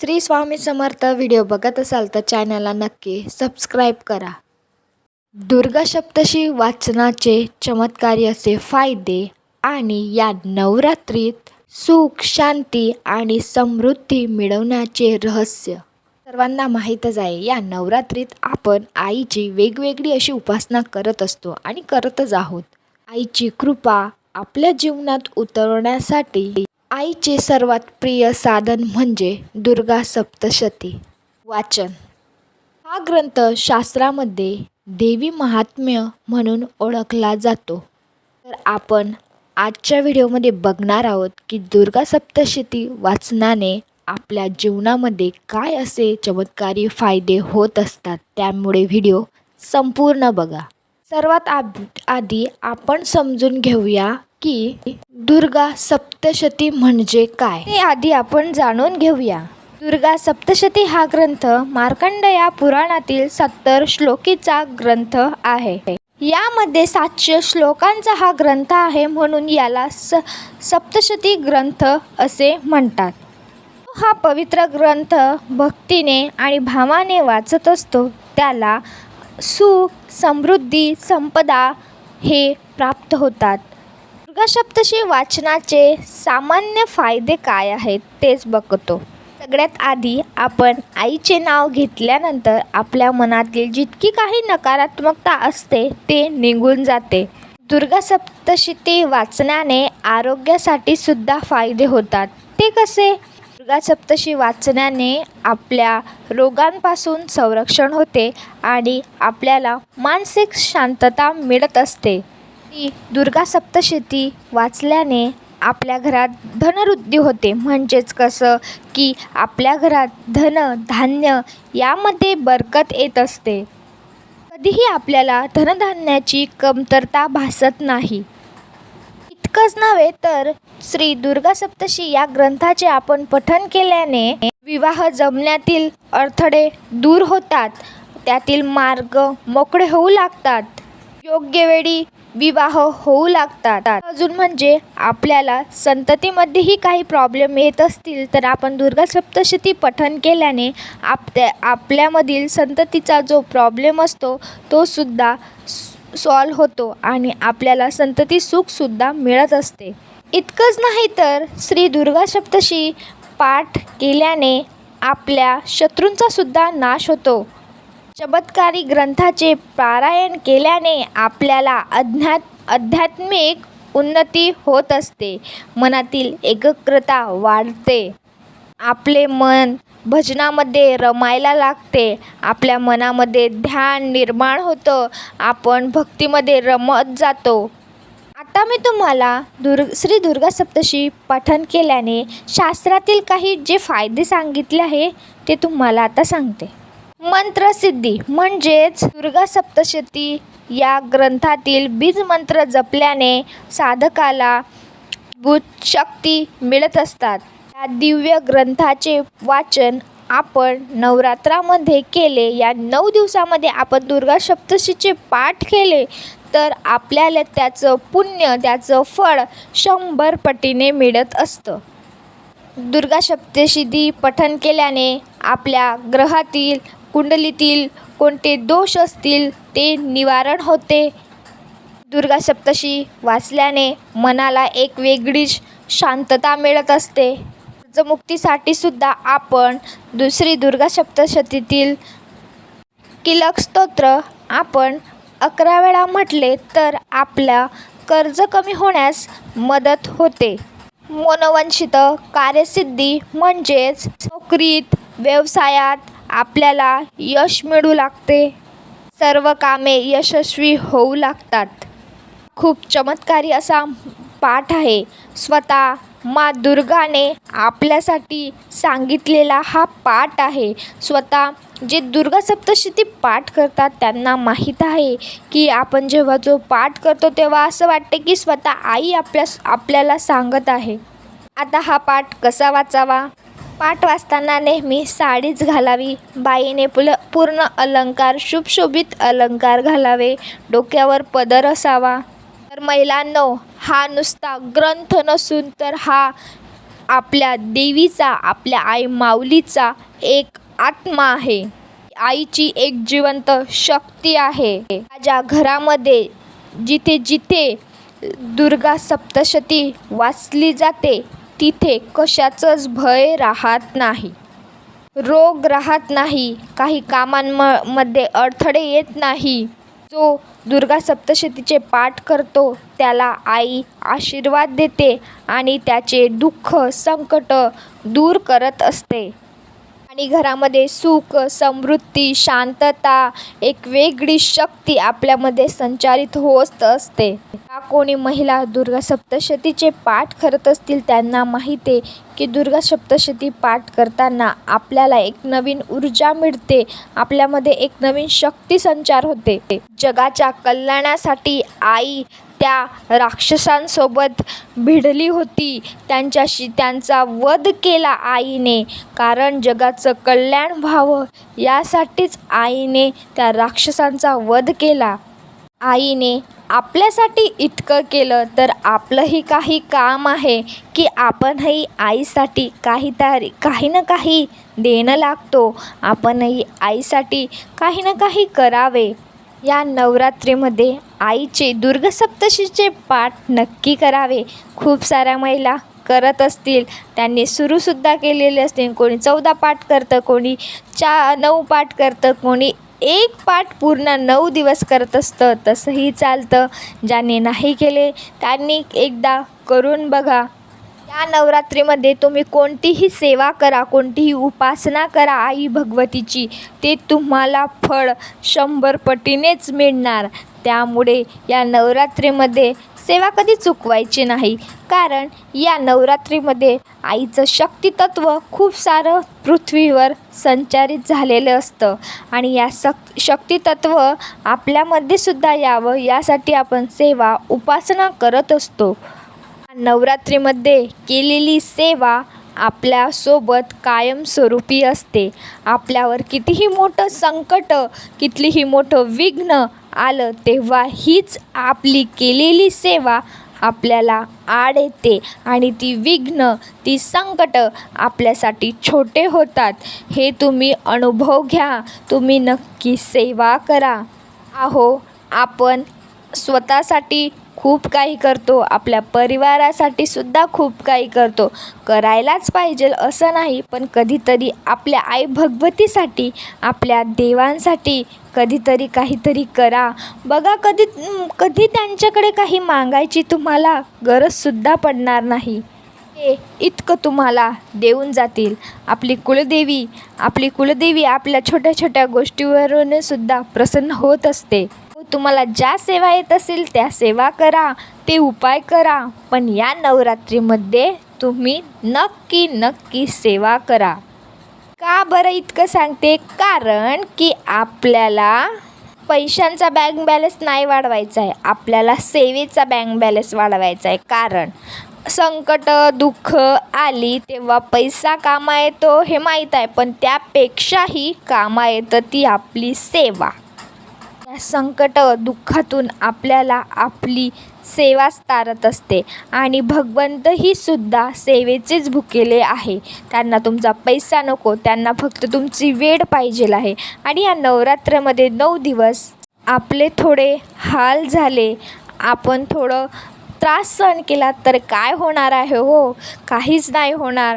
Shri Swami Samarth video बघत असाल तर चॅनलला नक्की सबस्क्राईब करा. दुर्गा सप्तशी वाचनाचे चमत्कारी असे फायदे आणि या नवरात्रीत सुख शांती आणि समृद्धी मिळवण्याचे रहस्य. सर्वांना माहीतच आहे या नवरात्रीत आपण आईची वेगवेगळी अशी उपासना करत असतो आणि करतच आहोत. आईची कृपा आपल्या जीवनात उतरवण्यासाठी आईचे सर्वात प्रिय साधन म्हणजे दुर्गा सप्तशती. वाचन. हा ग्रंथ शास्त्रामध्ये देवी महात्म्य म्हणून ओळखला जातो. तर आपण आजच्या व्हिडिओमध्ये बघणार आहोत की दुर्गा सप्तशती वाचनाने आपल्या जीवनामध्ये काय असे चमत्कारी फायदे होत असतात त्यामुळे व्हिडिओ संपूर्ण बघा. सर्वात आधी आपण समजून घेऊया की दुर्गा सप्तशती म्हणजे काय? ते आधी आपण जाणून घेऊया. दुर्गा सप्तशती हा ग्रंथ मार्कंड या पुराणातील सत्तर श्लोकीचा ग्रंथ आहे. यामध्ये सातशे श्लोकांचा हा ग्रंथ आहे म्हणून याला स सप्तशती ग्रंथ असे म्हणतात. हा पवित्र ग्रंथ भक्तीने आणि भावाने वाचत असतो. त्याला सुख समृद्धी संपदा हे प्राप्त होतात. दुर्गा सप्तशी वाचनाचे सामान्य फायदे काय आहेत तेच बघतो. सगळ्यात आधी आपण आईचे नाव घेतल्यानंतर आपल्या मनातील जितकी काही नकारात्मकता असते ते निघून जाते. दुर्गा सप्तशती वाचण्याने आरोग्यासाठी सुद्धा फायदे होतात. ते कसे? दुर्गा सप्तशी वाचण्याने आपल्या रोगांपासून संरक्षण होते आणि आपल्याला मानसिक शांतता मिळत असते. ती दुर्गा सप्तशती वाचल्याने आपल्या घरात धनवृद्धी होते. म्हणजेच कसं की आपल्या घरात धन धान्य यामध्ये बरकत येत असते. कधीही आपल्याला धनधान्याची कमतरता भासत नाही. इतकंच नव्हे तर श्री दुर्गा सप्तशी या ग्रंथाचे आपण पठन केल्याने विवाह जमण्यातील अडथळे दूर होतात. त्यातील मार्ग मोकळे होऊ लागतात. योग्य वेळी विवाह होऊ लागतात. अजून म्हणजे आपल्याला संततीमध्येही काही प्रॉब्लेम येत असतील तर आपण दुर्गा सप्तशती पठन केल्याने आप आपल्यामधील संततीचा जो प्रॉब्लेम असतो तो सुद्धा सॉल्व होतो आणि आपल्याला संतती सुखसुद्धा मिळत असते. इतकंच नाही तर श्री दुर्गा सप्तशी पाठ केल्याने आपल्या शत्रूंचा सुद्धा नाश होतो. चमत्कारी ग्रंथाचे पारायण केल्याने आपल्याला अध्यात् आध्यात्मिक उन्नती होत असते. मनातील एकाग्रता वाढते. आपले मन भजनामध्ये रमायला लागते. आपल्या मनामध्ये ध्यान निर्माण होतं. आपण भक्तीमध्ये रमत जातो. आता मी तुम्हाला दुर् श्री दुर्गा सप्तशी पठन केल्याने शास्त्रातील काही जे फायदे सांगितले आहे ते तुम्हाला आता सांगते. मंत्रसिद्धी म्हणजेच दुर्गा सप्तशती या ग्रंथातील बीजमंत्र जपल्याने साधकाला शक्ती मिळत असतात. या दिव्य ग्रंथाचे वाचन आपण नवरात्रामध्ये केले या नऊ दिवसामध्ये आपण दुर्गा सप्तशीचे पाठ केले तर आपल्याला त्याचं पुण्य त्याचं फळ शंभर पटीने मिळत असतं. दुर्गा सप्तशती पठन केल्याने आपल्या ग्रहातील कुंडलीतील कोणते दोष असतील ते निवारण होते. दुर्गा सप्तशी वाचल्याने मनाला एक वेगळीच शांतता मिळत असते. कर्जमुक्तीसाठी सुद्धा आपण दुसरी दुर्गा सप्तशतीतील किलक स्तोत्र आपण अकरा वेळा म्हटले तर आपल्या कर्ज कमी होण्यास मदत होते. मनोवंशित कार्यसिद्धी म्हणजेच नोकरीत व्यवसायात आपल्याला यश मिळू लागते. सर्व कामे यशस्वी होऊ लागतात. खूप चमत्कारी असा पाठ आहे. स्वतः मा दुर्गाने आपल्यासाठी सांगितलेला हा पाठ आहे. स्वतः जे दुर्गा सप्तशती पाठ करतात त्यांना माहीत आहे की आपण जेव्हा जो पाठ करतो तेव्हा असं वाटते की स्वतः आई आपल्या आपल्याला सांगत आहे. आता हा पाठ कसा वाचावा? पाठ वाचताना नेहमी साडीच घालावी. बाईने पुल पूर्ण अलंकार शुभशोभित अलंकार घालावे. डोक्यावर पदर असावा. तर महिलांनो हा नुसता ग्रंथ नसून तर हा आपल्या देवीचा आपल्या आई माऊलीचा एक आत्मा आहे. आईची एक जिवंत शक्ती आहे. माझ्या घरामध्ये जिथे जिथे दुर्गा सप्तशती वाचली जाते तिथे कशाचंच भय राहत नाही. रोग राहत नाही. काही कामांमध्ये अडथळे येत नाही. जो दुर्गा सप्तशतीचे पाठ करतो त्याला आई आशीर्वाद देते आणि त्याचे दुःख संकट दूर करत असते. आणि घरामध्ये सुख समृद्धी शांतता एक वेगळी शक्ती आपल्यामध्ये संचारित होत असते. का कोणी महिला दुर्गा सप्तशतीचे पाठ करत असतील त्यांना माहीत आहे की दुर्गा सप्तशती पाठ करताना आपल्याला एक नवीन ऊर्जा मिळते. आपल्यामध्ये एक नवीन शक्ती संचार होते. जगाच्या कल्याणासाठी आई त्या राक्षसांसोबत भिडली होती. त्यांच्याशी त्यांचा वध केला आईने. कारण जगाचं कल्याण व्हावं यासाठीच आईने त्या राक्षसांचा वध केला. आईने आपल्यासाठी इतकं केलं तर आपलंही काही काम आहे की आपणही आईसाठी काहीतरी काही ना काही देणं लागतो. आपणही आईसाठी काही ना काही करावे. या नवरात्रीमध्ये आईचे दुर्गसप्तशीचे पाठ नक्की करावे. खूप साऱ्या महिला करत असतील. त्यांनी सुरूसुद्धा केलेले असतील. कोणी चौदा पाठ करतं कोणी चा नऊ पाठ करतं कोणी एक पाठ पूर्ण नऊ दिवस करत असतं. तसंही चालतं. ज्यांनी नाही केले त्यांनी एकदा करून बघा. या नवरात्रीमध्ये तुम्ही कोणतीही सेवा करा कोणतीही उपासना करा आई भगवतीची ते तुम्हाला फळ शंभर पटीनेच मिळणार. त्यामुळे या नवरात्रीमध्ये सेवा कधी चुकवायची नाही. कारण या नवरात्रीमध्ये आईचं शक्तितत्व खूप सारं पृथ्वीवर संचारित झालेलं असतं. आणि या सक शक्तितत्व आपल्यामध्ये सुद्धा यावं यासाठी आपण सेवा उपासना करत असतो. नवरात्रीमध्ये केलेली सेवा आपल्यासोबत कायमस्वरूपी असते. आपल्यावर कितीही मोठं संकट कितीही मोठं विघ्न आलं तेव्हा हीच आपली केलेली सेवा आपल्याला आड येते आणि ती विघ्न ती संकट आपल्यासाठी छोटे होतात. हे तुम्ही अनुभव घ्या. तुम्ही नक्की सेवा करा. आहो आपण स्वतःसाठी खूप काही करतो. आपल्या परिवारासाठी सुद्धा खूप काही करतो. करायलाच पाहिजे असं नाही पण कधीतरी आपल्या आई भगवतीसाठी आपल्या देवांसाठी कधीतरी काहीतरी करा. बघा कधी कधी त्यांच्याकडे काही मागायची तुम्हाला गरजसुद्धा पडणार नाही. ते इतकं तुम्हाला देऊन जातील. आपली कुलदेवी आपली कुलदेवी आपल्या छोट्या छोट्या गोष्टीवरून सुद्धा प्रसन्न होत असते. तुम्हाला ज्या सेवा येत असेल त्या सेवा करा ते उपाय करा पण या नवरात्रीमध्ये तुम्ही नक्की नक्की सेवा करा. का बरं इतकं सांगते? कारण की आपल्याला पैशांचा बँक बॅलन्स नाही वाढवायचा आहे. आपल्याला सेवेचा बँक बॅलन्स वाढवायचा आहे. कारण संकट दुःख आली तेव्हा पैसा कामा येतो हे माहीत आहे. पण त्यापेक्षाही कामा येतं ती आपली सेवा. या संकट दुःखातून आपल्याला आपली सेवाच तारत असते. आणि भगवंतही सुद्धा सेवेचेच भुकेले आहे. त्यांना तुमचा पैसा नको त्यांना फक्त तुमची वेळ पाहिजेल आहे. आणि या नवरात्रामध्ये नऊ दिवस आपले थोडे हाल झाले. आपण थोडं त्रास सहन केला तर काय होणार आहे हो? काहीच नाही होणार.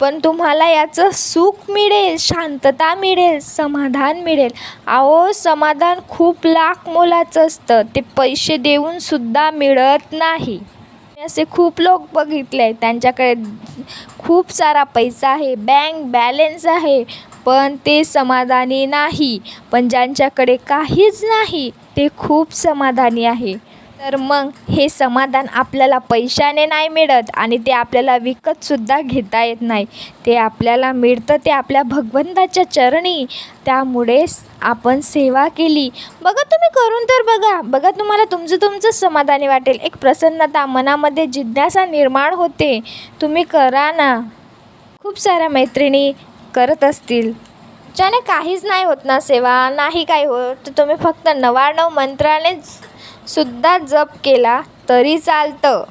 पण तुम्हाला याचं सुख मिळेल शांतता मिळेल समाधान मिळेल. अहो समाधान खूप लाख मोलाचं असतं. ते पैसे देऊनसुद्धा मिळत नाही. असे खूप लोक बघितले आहेत. त्यांच्याकडे खूप सारा पैसा आहे. बँक बॅलेन्स आहे. पण ते समाधानी नाही. पण ज्यांच्याकडे काहीच नाही ते खूप समाधानी आहे. तर मग हे समाधान आपल्याला पैशाने नाही मिळत आणि ते आपल्याला विकतसुद्धा घेता येत नाही. ते आपल्याला मिळतं ते आपल्या भगवंताच्या चरणी. त्यामुळेच आपण सेवा केली. बघा तुम्ही करून तर बघा. बघा तुम्हाला तुमचं तुमचं समाधानी वाटेल. एक प्रसन्नता मनामध्ये जिज्ञासा निर्माण होते. तुम्ही करा ना. खूप साऱ्या मैत्रिणी करत असतील. ज्याने काहीच नाही होत ना सेवा. नाही काही होत. तर तुम्ही फक्त नवाणव मंत्रानेच सुद्धा जप केला तरी चालतं.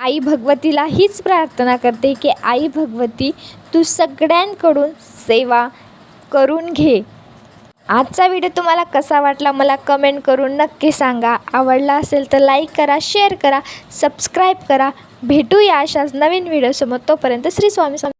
आई भगवतीला हीच प्रार्थना करते की आई भगवती तू सगळ्यांकडून सेवा करून घे. आजचा व्हिडिओ तुम्हाला कसा वाटला मला कमेंट करून नक्की सांगा. आवडला असेल तर लाईक करा शेअर करा सबस्क्राईब करा. भेटूया अशाच नवीन व्हिडिओसमोर तोपर्यंत श्री स्वामी स्वामी